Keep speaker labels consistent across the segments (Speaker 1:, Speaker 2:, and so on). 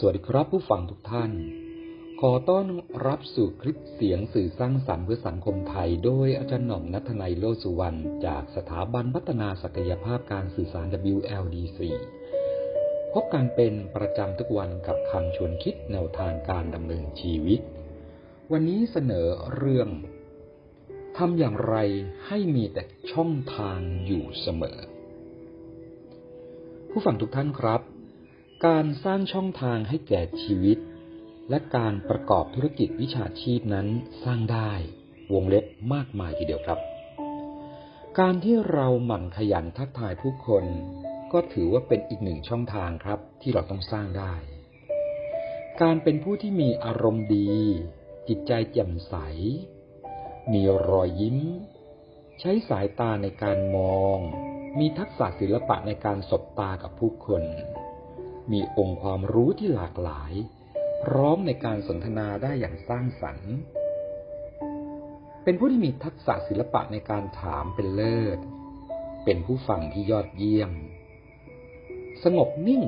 Speaker 1: สวัสดีครับผู้ฟังทุกท่าน ขอต้อนรับสู่คลิปเสียงสื่อสร้างสรรค์เพื่อสังคมไทย โดยอาจารย์หน่อมนัทนัยโลสุวรรณจากสถาบันพัฒนาศักยภาพการสื่อสาร WLDC พบกันเป็นประจำทุกวันกับคำชวนคิดแนวทางการดำเนินชีวิต วันนี้เสนอเรื่องทำอย่างไรให้มีแต่ช่องทางอยู่เสมอ ผู้ฟังทุกท่านครับ การสร้างช่องทางให้แก่ชีวิต และการประกอบธุรกิจวิชาชีพนั้นสร้างได้วงเล็บมากมายทีเดียวครับ การที่เราหมั่นขยันทักทายผู้คน ก็ถือว่าเป็นอีกหนึ่งช่องทางครับที่เราต้องสร้างได้ การเป็นผู้ที่มีอารมณ์ดี จิตใจแจ่มใส มีรอยยิ้ม ใช้สายตาในการมอง มีทักษะศิลปะในการสบตากับผู้คน มีองค์ความรู้ที่หลากหลาย พร้อมในการสนทนาได้อย่างสร้างสรรค์ เป็นผู้ที่มีทักษะศิลปะในการถามเป็นเลิศ เป็นผู้ฟังที่ยอดเยี่ยม สงบนิ่ง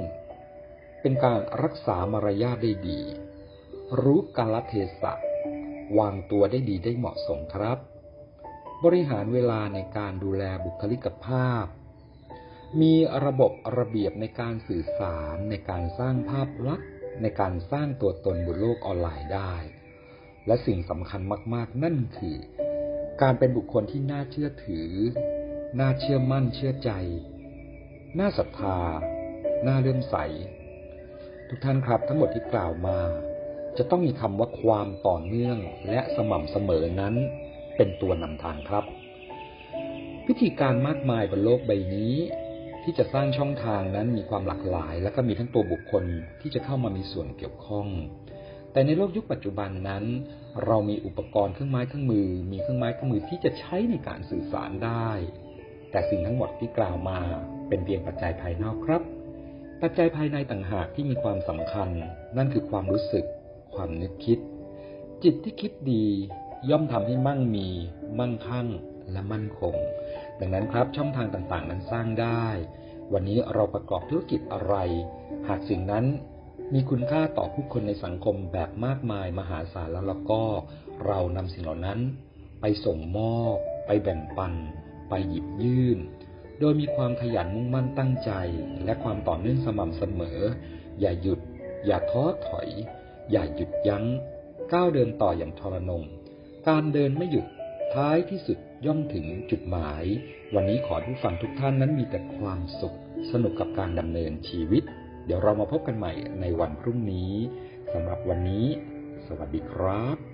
Speaker 1: เป็นการรักษามารยาทได้ดี รู้กาลเทศะ วางตัวได้ดีได้เหมาะสมครับ บริหารเวลาในการดูแลบุคลิกภาพ มีระบบระเบียบในการสื่อสารในการสร้างภาพลักษณ์ในการสร้างตัวตนบนโลกออนไลน์ได้ และสิ่งสำคัญมาก ๆ นั่นคือ การเป็นบุคคลที่น่าเชื่อถือ น่าเชื่อมั่นเชื่อใจ น่าศรัทธา น่าเลื่อมใส ทุกท่านครับทั้งหมดที่กล่าวมา จะต้องมีคำว่าความต่อเนื่องและสม่ำเสมอนั้น เป็นตัวนำทางครับวิธีการมากมายบนโลกใบนี้ ที่จะสร้างช่องทางนั้นมีความหลากหลาย และก็มีทั้งตัวบุคคลที่จะเข้ามามีส่วนเกี่ยวข้อง แต่ในโลกยุคปัจจุบันนั้น เรามีอุปกรณ์เครื่องไม้เครื่องมือ มีเครื่องไม้เครื่องมือที่จะใช้ในการสื่อสารได้ แต่สิ่งทั้งหมดที่กล่าวมาเป็นเพียงปัจจัยภายนอกครับ ปัจจัยภายในต่างหากที่มีความสำคัญ นั่นคือความรู้สึก ความนึกคิด จิตที่คิดดีย่อมทำให้มั่งมี มั่งคั่งและมั่นคง ดังนั้นครับช่องทางต่างๆ นั้นสร้างได้ วันนี้เราประกอบธุรกิจอะไร หากสิ่งนั้นมีคุณค่าต่อผู้คนในสังคมแบบมากมายมหาศาลแล้วเราก็เรานำสิ่งเหล่านั้น ไปส่งมอบ ไปแบ่งปัน ไปหยิบยื่น โดยมีความขยันมุ่งมั่นตั้งใจ และความต่อเนื่องสม่ำเสมอ อย่าหยุด อย่าท้อถอย อย่าหยุดยัง้ง ก้าวเดินต่ออย่างทรนง การเดินไม่หยุด ท้ายที่สุดย่อมถึงจุดหมาย วันนี้ขอผู้ฟังทุกท่านนั้นมีแต่ความสุข สนุกกับการดำเนินชีวิต เดี๋ยวเรามาพบกันใหม่ในวันพรุ่งนี้สำหรับวันนี้ สวัสดีครับ